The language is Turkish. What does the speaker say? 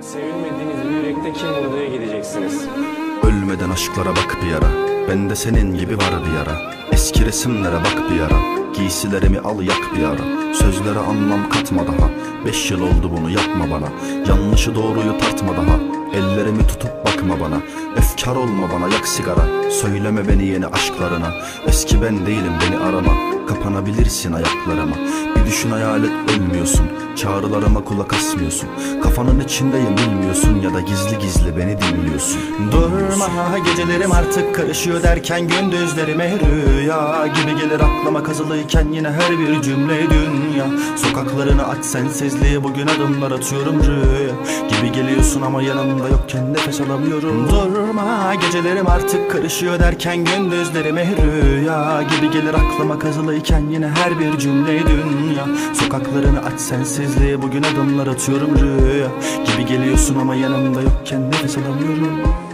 Sevilmediğiniz bir yürekte kim vurduya gideceksiniz. Ölmeden aşklara bak bir ara Bende senin gibi var bir yara. Eski resimlere bak bir ara Giysilerimi al yak bir ara. Sözlere anlam katma daha. Beş yıl oldu bunu yapma bana. Yanlışı doğruyu tartma daha. Ellerimi tutup bakma bana. Efkar olma bana yak sigara. Söyleme beni yeni aşklarına. Eski ben değilim beni arama Kapanabilirsin ayaklarıma. Bir düşün hayal et ölmüyorsun. Çağrılarıma kulak asmıyorsun. Kafanın içindeyim bilmiyorsun Ya da gizli gizli beni dinliyorsun. Durma gecelerim artık karışıyor derken Gündüzlerime rüya gibi gelir aklıma. Kazılıyken Yine her bir cümle dünya Sokaklarını aç sensizliği bugün adımlar atıyorum rüya Gibi geliyorsun ama yanımda yokken nefes alamıyorum. Durma gecelerim artık karışıyor derken Gündüzlerime rüya. Gibi gelir aklıma kazılıyken Yine her bir cümle dünya. Sokaklarını aç sensizliği bugün adımlar atıyorum rüya. Gibi geliyorsun ama yanımda yokken nefes alamıyorum